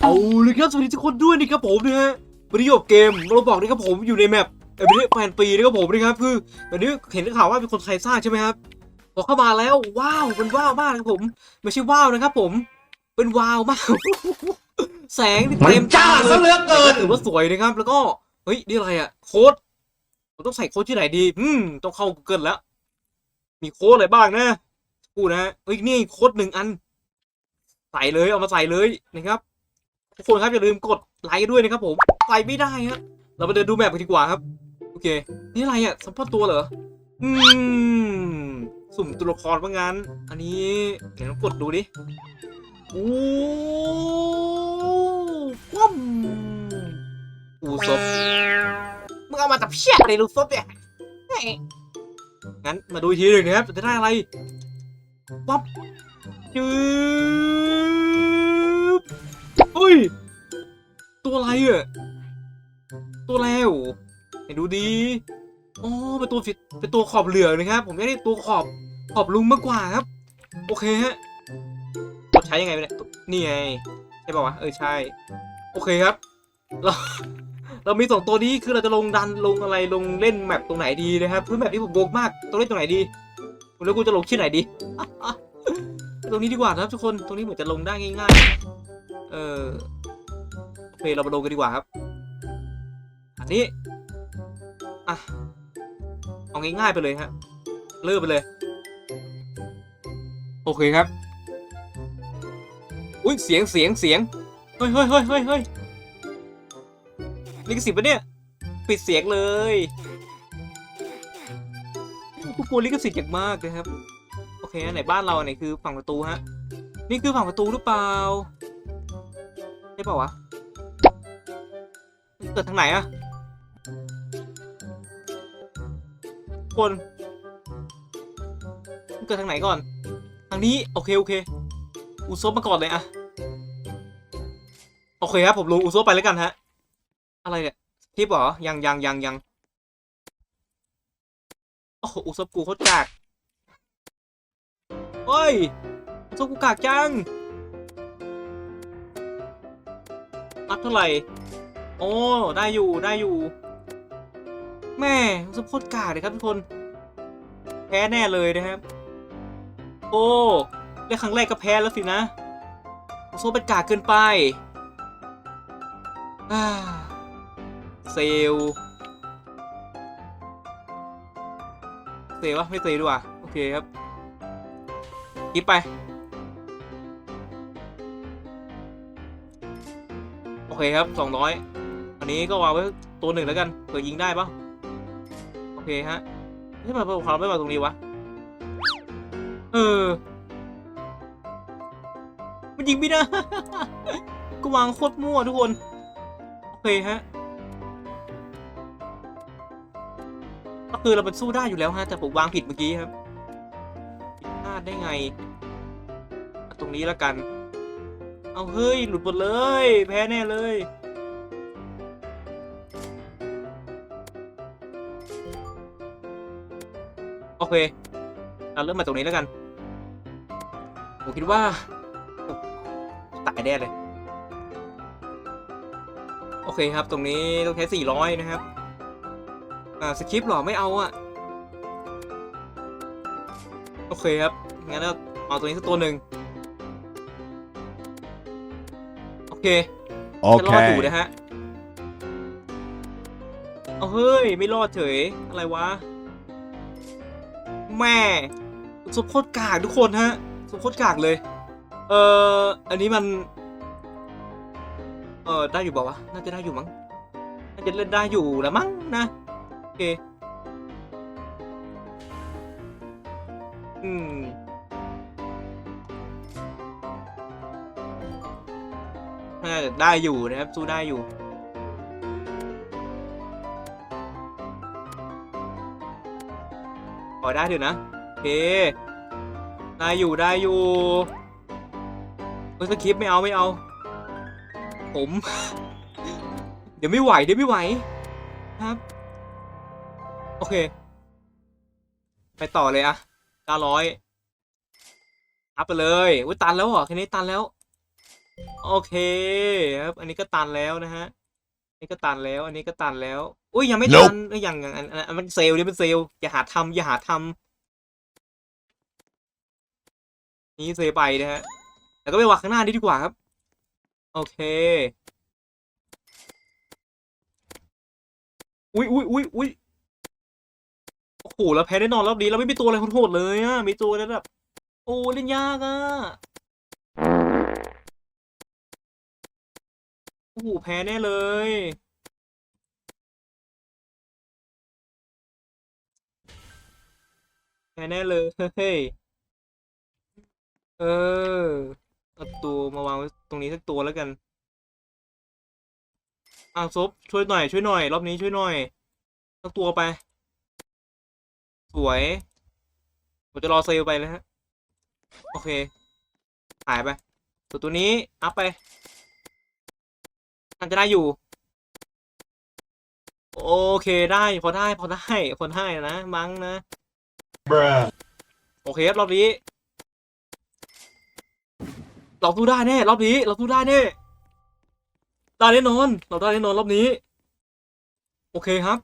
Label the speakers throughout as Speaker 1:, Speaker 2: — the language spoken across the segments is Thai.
Speaker 1: เอาเลยครับสวัสดีทุกคนด้วยนะครับผมนะฮะวันนี้อยู่กับเกมเราบอกนะครับผมอยู่ในแมปเอเบเรแฟนปีนะครับผมนะครับคือวันนี้เห็นข่าวว่าเป็นคนไทยสร้างใช่ไหมครับพอเข้ามาแล้วว้าวเป็นว้าวมากนะครับผมไม่ใช่ว้าวนะครับผมเป็นว้าวมาก แสงนี่
Speaker 2: มัน
Speaker 1: เต็ม
Speaker 2: จ้าซะเหลือเกิน
Speaker 1: ถือว่าสวยนะครับ แล้วก็เฮ้ยนี่อะไรอะโค้ดผมต้องใส่โค้ดที่ไหนดี อืมต้องเข้า Google แล้ว มีโค้ดอะไรบ้างนะพูดนะฮะเฮ้ยนี่โค้ดหนึ่งอัน ใส่เลยเอามาใส่เลยนะครับ ทุกคนครับอย่าลืมกดไลค์ด้วยนะครับผมใส่ไม่ได้ครับเราไปเดินดูแมปกันดีกว่าครับ โอเค นี่อะไรอะสัมภาษณ์ตัวเหรออืมสุ่มตัวละครว่างั้น อันนี้เดี๋ยวลองกดดูดิโอ้ว้มอูซบมึงเอามาจากเพี้ยอะไรลูกซบเนี่ยงั้นมาดูทีหนึ่งนะครับจะได้อะไรวับจืบ ตัวอะไรอะตัวแล้วไหนดูดีอ๋อเป็นตัวฟิตเป็นตัวขอบเหลืองนะครับ ผมไม่ได้ตัวขอบขอบลุงมากกว่าครับ โอเคฮะกดใช้ยังไงเนี่ยนี่ไงใช่ป่าวะเออใช่ โอเคครับ เราเรามีสองตัวนี้คือเราจะลงดันลงอะไรลงเล่นแมปตรงไหนดีนะครับคือแมปที่ผมโบกมากต้องเล่นตรงไหนดีแล้วกูจะลงที่ไหนดีตรงนี้ดีกว่าครับทุกคนตรงนี้เหมือนจะลงได้ง่ายๆ เออ เคเรามาลงกันดีกว่าครับ อันนี้ อะ เอาง่ายๆไปเลยฮะเริ่มไปเลย โอเคครับ อุ้ยเสียงเสียงเสียง เฮ้ยเฮ้ยเฮ้ยเฮ้ยเฮ้ยลิขสิทธิ์ปะเนี่ย ปิดเสียงเลยกูกลัวลิขสิทธิ์อย่างมากเลยครับ โอเคไหนบ้านเราไหนคือฝั่งประตูฮะ นี่คือฝั่งประตูหรือเปล่าใช่เปล่าวะ เกิดทางไหนอะคนเกิดทางไหนก่อน ทางนี้ โอเค โอเค อุซบมาก่อนเลยอะโอเคครับ ผมลงอุซบไปแล้วกันฮะ อะไรเนี่ยคลิปเหรอ ยังยังยังยังโอ้โหอุซบกูโคตรกากเฮ้ยอุซบกูกากจังอัพเท่าไหร่ โอ้ ได้อยู่ได้อยู่ แม่อุซบโคตรกากเลยครับทุกคน แพ้แน่เลยนะครับ โอ้เล่นครั้งแรกก็แพ้แล้วสินะอุซบเป็นกากเกินไปเซลลเซลวะไม่เซลดีกว่าโอเคครับกิบไป โอเคครับสองร้อย อันนี้ก็วางไว้ตัวหนึ่งแล้วกันเผื่อยิงได้ปะโอเคฮะที่มันความไม่มาตรงนี้วะเออ มันยิงไม่ได้ก็วางโคตรมั่วทุกคน โอเคฮะก็คือเราเป็นสู้ได้อยู่แล้วฮะแต่ผมวางผิดเมื่อกี้ครับพลาดได้ไง ตรงนี้แล้วกัน เอาเฮ้ย หลุดหมดเลย แพ้แน่เลย โอเคเราเริ่มมาตรงนี้แล้วกัน ผมคิดว่าตายแน่เลย โอเคครับ ตรงนี้ต้องใช้400 นะครับ อ่า สคริปต์หรอ ไม่เอาอะโอเคครับ งั้นเราเอาตัวนี้สักตัวหนึ่ง โอเคจะรอดอยู่
Speaker 2: Okay.
Speaker 1: นะฮะ เอาเฮ้ย ไม่รอดเฉย อะไรวะ แม่สุดโคตรกากทุกคนฮะสุดโคตรกากเลย เอ่ออันนี้มัน เออได้อยู่เปล่าวะน่าจะได้อยู่มั้งน่าจะเล่นได้อยู่แล้วมั้งนะโอเคอืมน่าจะได้อยู่นะครับสู้ได้อยู่ ขอได้เถอะนะโอเคได้อยู่ได้อยู่เฮ้ยสคริปไม่เอาไม่เอา ผม เดี๋ยวไม่ไหวเดี๋ยวไม่ไหวครับ โอเค ไปต่อเลยอะเก้าร้อยอัพไปเลยอุ้ยตันแล้วเหรอแค่นี้ตันแล้ว โอเคครับ อันนี้ก็ตันแล้วนะฮะ นนี้ก็ตันแล้ว อันนี้ก็ตันแล้ว อุ้ยยังไม่ตันเอ้ยยังยังอันอันอันมันเซลล์นี่เป็นเซลล์อย่าหาทำอย่าหาทำนี่เซไปนะฮะแล้วก็ไปวางข้างหน้านี้ดีกว่าครับ โอเค อุ้ยอุ้ยอุ้ยอุ้ยโอ้โหแล้วแพ้แน่นอนรอบนี้เราไม่มีตัวอะไรโหดๆเลยอะมีตัวอะไรแบบโอ้เล่นยากอะโอ้โหแพ้แน่เลย แพ้แน่เลยเฮ้ยเออเอาตัวมาวางไว้ตรงนี้สักตัวแล้วกันอ้าซบช่วยหน่อยช่วยหน่อยรอบนี้ช่วยหน่อยสักตัวไป สวยผมจะรอเซลไปนะฮะ โอเค หายไป ตัวตัวนี้ อัพไป น่าจะได้อยู่ โอเคได้ พอได้พอได้พอได้นะ มั้งนะโอเคครับรอบนี้ เราสู้ได้แน่รอบนี้ เราสู้ได้แน่ได้แน่นอน เราได้แน่นอนรอบนี้ โอเคครับ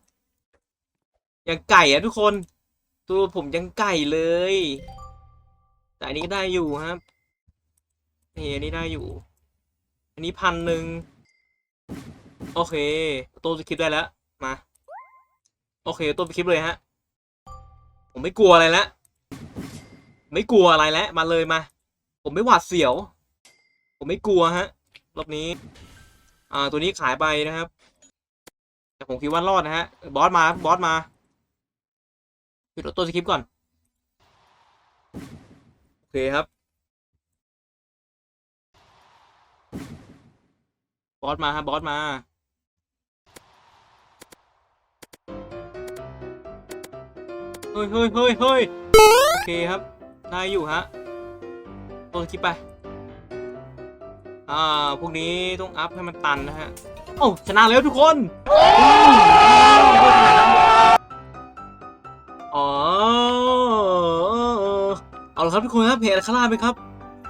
Speaker 1: ยังไก่อะทุกคน ตัวผมยังไก่เลย แต่อันนี้ก็ได้อยู่ครับนี่อันนี้ได้อยู่ อันนี้พันหนึ่ง โอเคตัวสคริปต์ได้แล้ว มา โอเคตัวสคริปต์เลยฮะ ผมไม่กลัวอะไรแล้วไม่กลัวอะไรแล้วมาเลยมา ผมไม่หวาดเสียว ผมไม่กลัวฮะ รอบนี้ อ่า ตัวนี้ขายไปนะครับ แต่ผมคิดว่ารอดนะฮะ บอสมา บอสมาปิดตัวสคริปต์ก่อน โอเคครับ อสมาครับอสมาเฮ้ยเฮ้ยเฮ้ยเฮ้ยโอเคครับ ได้อยู่ฮะตัวคลิปไป อ่า พวกนี้ต้องอัพให้มันตันนะฮะ โอ้าชนะแล้วทุกคนอ๋อเอาละครับทุกคนครับเพจคาร่าไหมครับ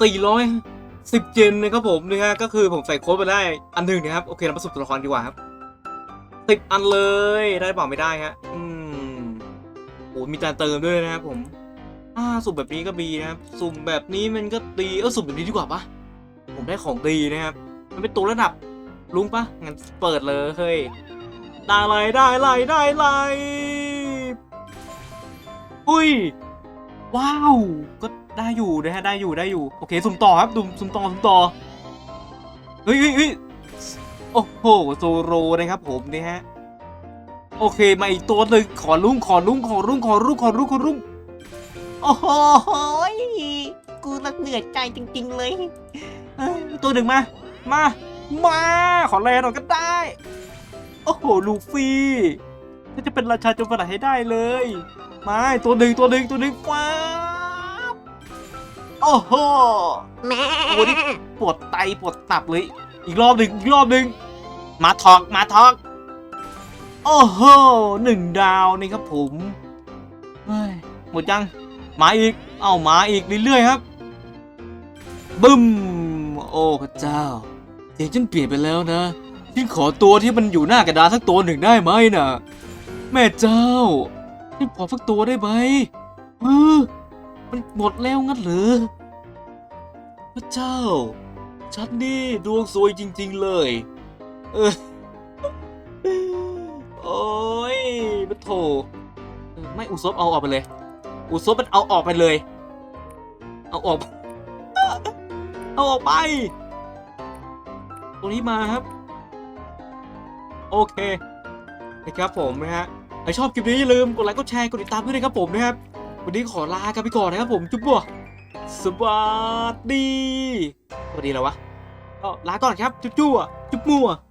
Speaker 1: สี่ร้อย สิบเจนนะครับผมนะฮะก็คือผมใส่โค้ดไปได้อันหนึ่งนะครับโอเคเรามาสุ่มตัวละครดีกว่าครับสิบอันเลยได้เปล่าไม่ได้ฮะอืมโอ้มีการเติมด้วยนะครับผมอ่าสุ่มแบบนี้ก็ดีนะครับสุ่มแบบนี้มันก็ดีเออสุ่มแบบนี้ดีกว่าปะผมได้ของดีนะครับ มันเป็นตัวระดับลุงปะงั้นเปิดเลยเฮ้ยได้ไรได้ไรได้ไรอุ้ย ว้าว ก็ ได้อยู่นะฮะได้อยู่ได้อยู่โอเคสุ่มต่อครับสุ่มสุ่มต่อสุ่มต่อเฮ้ยเฮ้ยโอ้โหโซโรนะครับผมนี่ฮะโอเคมาอีกตัวหนึ่งขอลุ้งขอลุ้งขอรุ่งขอรุ่งขอรุ่งขอรุ่ง
Speaker 3: โอ้โหกูละเหนื่อยใจจริง ๆ เลย
Speaker 1: ตัวหนึ่งมา มา มา ขอแลหน่อยก็ได้ โอ้โห ลูฟี่ถ้าจะเป็นราชาจรสลัดให้ได้เลย มา ตัวหนึ่งตัวหนึ่งตัวหนึ่งฟ้า โอ้โห
Speaker 3: แม่
Speaker 1: โอ้นี่ปวดไตปวดตับเลย อีกรอบหนึ่งอีกรอบหนึ่งมาทอกมาทอกโอ้โหหนึ่งดาวนี่ครับผมเฮ้ยหมดยังมาอีก เอ้ามาอีกเรื่อยๆครับ บึ้ม โอ้พระเจ้าเสียงฉันเปลี่ยนไปแล้วนะฉันขอตัวที่มันอยู่หน้ากระดานสักตัวหนึ่งได้ไหมน่ะ แม่เจ้าฉันขอสักตัวได้ไหมเออ มันหมดแล้วงั้นเหรอพระเจ้า ฉันนี่ดวงซวยจริง ๆ เลย เออ โอ้ยมันโถไม่อุซบเอาออกไปเลย อุซบมันเอาออกไปเลย เอาออก เอาออกไปตรงนี้มาครับ โอเค นะครับผมนะฮะใครชอบคลิปนี้อย่าลืมกดไลค์ กดแชร์ กดติดตามด้วยนะครับผมนะครับ วันนี้ขอลากันไปก่อนนะครับผมจุ๊บบัวสวัสดีสวัสดีแล้ววะก็ลาก่อนครับจุ๊บจั่วจุ๊บมัว